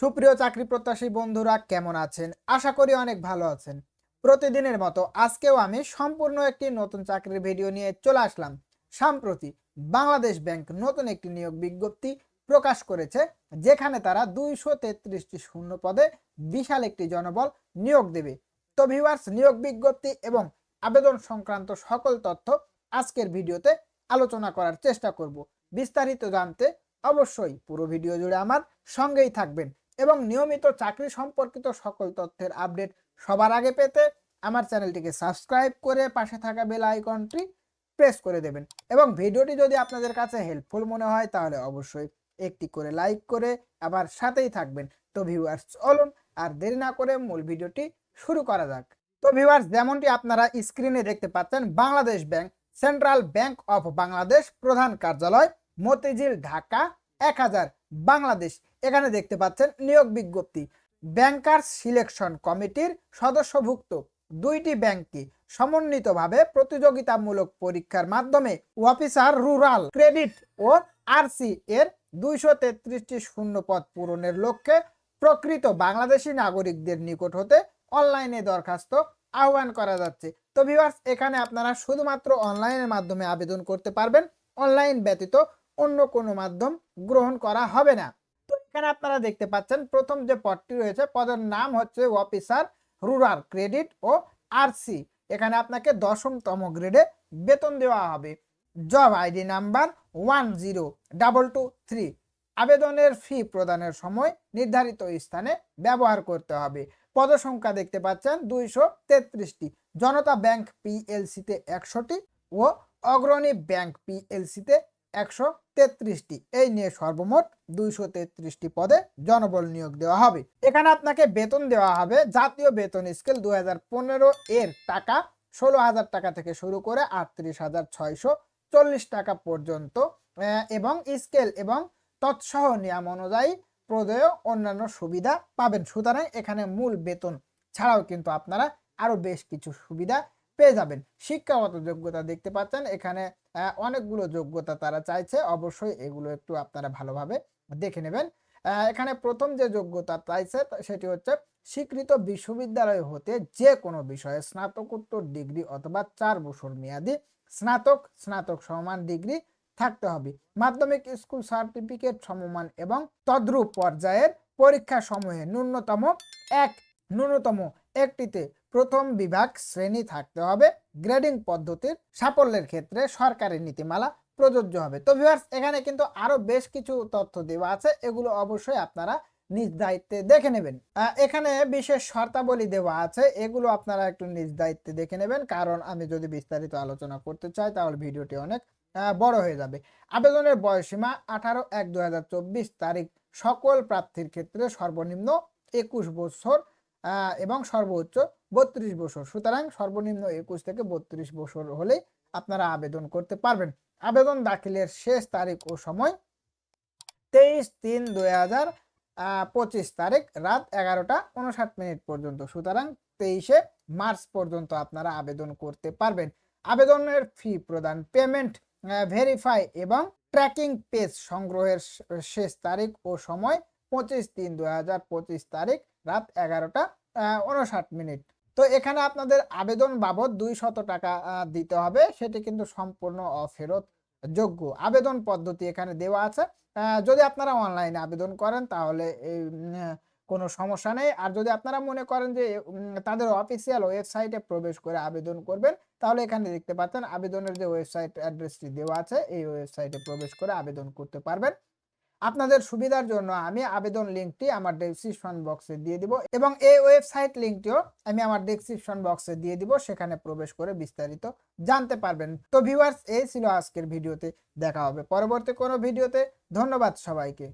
সুপ্রিয় চাকরি প্রত্যাশী বন্ধুরা, কেমন আছেন? আশা করি অনেক ভালো আছেন। প্রতিদিনের মতো আজকেও আমি সম্পূর্ণ একটি নতুন চাকরির ভিডিও নিয়ে চলে আসলাম। সম্প্রতি বাংলাদেশ ব্যাংক নতুন একটি নিয়োগ বিজ্ঞপ্তি প্রকাশ করেছে, যেখানে তারা দুইশো তেত্রিশটি শূন্য পদে বিশাল একটি জনবল নিয়োগ দেবে। তো ভিউয়ার্স নিয়োগ বিজ্ঞপ্তি এবং আবেদন সংক্রান্ত সকল তথ্য আজকের ভিডিওতে আলোচনা করার চেষ্টা করব। বিস্তারিত জানতে অবশ্যই পুরো ভিডিও জুড়ে আমার সঙ্গেই থাকবেন। এবং নিয়মিত চাকরি সম্পর্কিত সকল তথ্যের আপডেট সবার আগে পেতে আমার চ্যানেলটিকে সাবস্ক্রাইব করে পাশে থাকা বেল আইকনটি প্রেস করে দেবেন। এবং ভিডিওটি যদি আপনাদের কাছে হেল্পফুল মনে হয়, তাহলে অবশ্যই একটি করে লাইক করে আমার সাথেই থাকবেন। তো ভিউয়ার্স চলুন আর দেরি না করে মূল ভিডিওটি শুরু করা যাক। তো ভিউয়ার্স যেমনটি আপনারা স্ক্রিনে দেখতে পাচ্ছেন, Bangladesh bank central bank of Bangladesh প্রধান কার্যালয়, মতিঝিল, ঢাকা, এক হাজার, বাংলাদেশ। এখানে দেখতে পাচ্ছেন নিয়োগ বিজ্ঞপ্তি। ব্যাংকার্স সিলেকশন কমিটির সদস্যভুক্ত দুইটি ব্যাংককে সমন্বিতভাবে প্রতিযোগিতামূলক পরীক্ষার মাধ্যমে অফিসার রুরাল ক্রেডিট ও আরসি এর দুইশো তেত্রিশটি শূন্য পদ পূরণের লক্ষ্যে প্রকৃত বাংলাদেশি নাগরিকদের নিকট হতে অনলাইনে দরখাস্ত আহ্বান করা যাচ্ছে। তো ভিউয়ার্স, এখানে আপনারা শুধুমাত্র অনলাইনের মাধ্যমে আবেদন করতে পারবেন। অনলাইন ব্যতীত অন্য কোনো মাধ্যম গ্রহণ করা হবে না। এখানে আপনারা দেখতে পাচ্ছেন, প্রথম যে পদটি রয়েছে, পদের নাম হচ্ছে অফিসার রুরাল ক্রেডিট ও আরসি এখানে আপনাকে দশমতম গ্রেডে বেতন দেওয়া হবে। Job ID number one zero double two three আবেদনের ফি প্রদানের সময় নির্ধারিত স্থানে ব্যবহার করতে হবে। পদসংখ্যা দেখতে পাচ্ছেন, দুইশো তেত্রিশটি। জনতা ব্যাংক পিএলসিতে একশোটি ও অগ্রণী ব্যাংক পিএলসিতে একশো তেত্রিশটি। এই নিয়ে সর্বমোট দুইশো তেত্রিশটি পদে জনবল নিয়োগ দেওয়া হবে। এখানে আপনাকে বেতন দেওয়া হবে। জাতীয় বেতন স্কেল দু হাজার পনেরো এর টাকা ষোলো হাজার টাকা থেকে শুরু করে আটত্রিশ হাজার ছয়শো চল্লিশ টাকা পর্যন্ত এবং স্কেল এবং তৎসহ নিয়ম অনুযায়ী প্রদেয় অন্যান্য সুবিধা পাবেন। সুতরাং এখানে মূল বেতন ছাড়াও কিন্তু আপনারা আরও বেশ কিছু সুবিধা পেয়ে যাবেন। শিক্ষাগত যোগ্যতা দেখতে পাচ্ছেন, এখানে অনেকগুলো যোগ্যতা তারা চাইছে। অবশ্যই এগুলো একটু আপনারা ভালোভাবে দেখে নেবেন। এখানে প্রথম যে যোগ্যতা চাইছে সেটি হচ্ছে স্বীকৃত বিশ্ববিদ্যালয় হতে যে কোনো বিষয়ে স্নাতকোত্তর ডিগ্রি অথবা চার বছর মেয়াদি স্নাতক স্নাতক সমান ডিগ্রি থাকতে হবে। মাধ্যমিক স্কুল সার্টিফিকেট সমমান এবং তদ্রূপ পর্যায়ের পরীক্ষা সমূহে ন্যূনতম এক, ন্যূনতম একটিতে প্রথম বিভাগ শ্রেণি থাকতে হবে গ্রেডিং পদ্ধতির সাফল্যের ক্ষেত্রে সরকারি নীতিমালা প্রযোজ্য হবে। তো ভিউয়ার্স এখানে কিন্তু আরও বেশ কিছু তথ্য দেওয়া আছে, এগুলো অবশ্যই আপনারা নিজ দায়িত্বে দেখে নেবেন। এখানে বিশেষ শর্তাবলী দেওয়া আছে, এগুলো আপনারা একটু নিজ দায়িত্বে দেখে নেবেন, কারণ আমি যদি বিস্তারিত আলোচনা করতে চাই, তাহলে ভিডিওটি অনেক বড় হয়ে যাবে। আবেদনের বয়সীমা আঠারো এক দু তারিখ, সকল প্রার্থীর ক্ষেত্রে সর্বনিম্ন একুশ বছর এবং সর্বোচ্চ বত্রিশ বছর। সুতরাং সর্বনিম্ন একুশ থেকে বত্রিশ বছর হলেই আপনারা আবেদন করতে পারবেন। আবেদন দাখিলের শেষ তারিখ ও সময় তেইশ তিন দুই হাজার পঁচিশ তারিখ রাত এগারোটা উনষাট মিনিট পর্যন্ত। সুতরাং তেইশে মার্চ পর্যন্ত আপনারা আবেদন করতে পারবেন। আবেদনের ফি প্রদান, পেমেন্ট ভেরিফাই এবং ট্র্যাকিং পেজ সংগ্রহের শেষ তারিখ ও সময় পঁচিশ তিন দুই হাজার পঁচিশ তারিখ রাত এগারোটা উনষাট মিনিট। তো এখানে আপনাদের আবেদন বাবদ দুই শত টাকা দিতে হবে। সেটি কিন্তু সম্পূর্ণ অফেরত যোগ্য। আবেদন পদ্ধতি এখানে দেওয়া আছে। যদি আপনারা অনলাইনে আবেদন করেন, তাহলে কোনো সমস্যা নেই। আর যদি আপনারা মনে করেন যে তাদের অফিসিয়াল ওয়েবসাইটে প্রবেশ করে আবেদন করবেন, তাহলে এখানে দেখতে পাচ্ছেন আবেদনের যে ওয়েবসাইট অ্যাড্রেসটি দেওয়া আছে, এই ওয়েবসাইটে প্রবেশ করে আবেদন করতে পারবেন। আপনাদের সুবিধার জন্য আমি আবেদন লিঙ্কটি আমার ডেসক্রিপশন বক্সে দিয়ে দিব এবং এই ওয়েবসাইট লিঙ্কটিও আমি আমার ডেসক্রিপশন বক্সে দিয়ে দিব, সেখানে প্রবেশ করে বিস্তারিত জানতে পারবেন। তো ভিউয়ার্স এই ছিল আজকের ভিডিওতে, দেখা হবে পরবর্তী কোনো ভিডিওতে। ধন্যবাদ সবাইকে।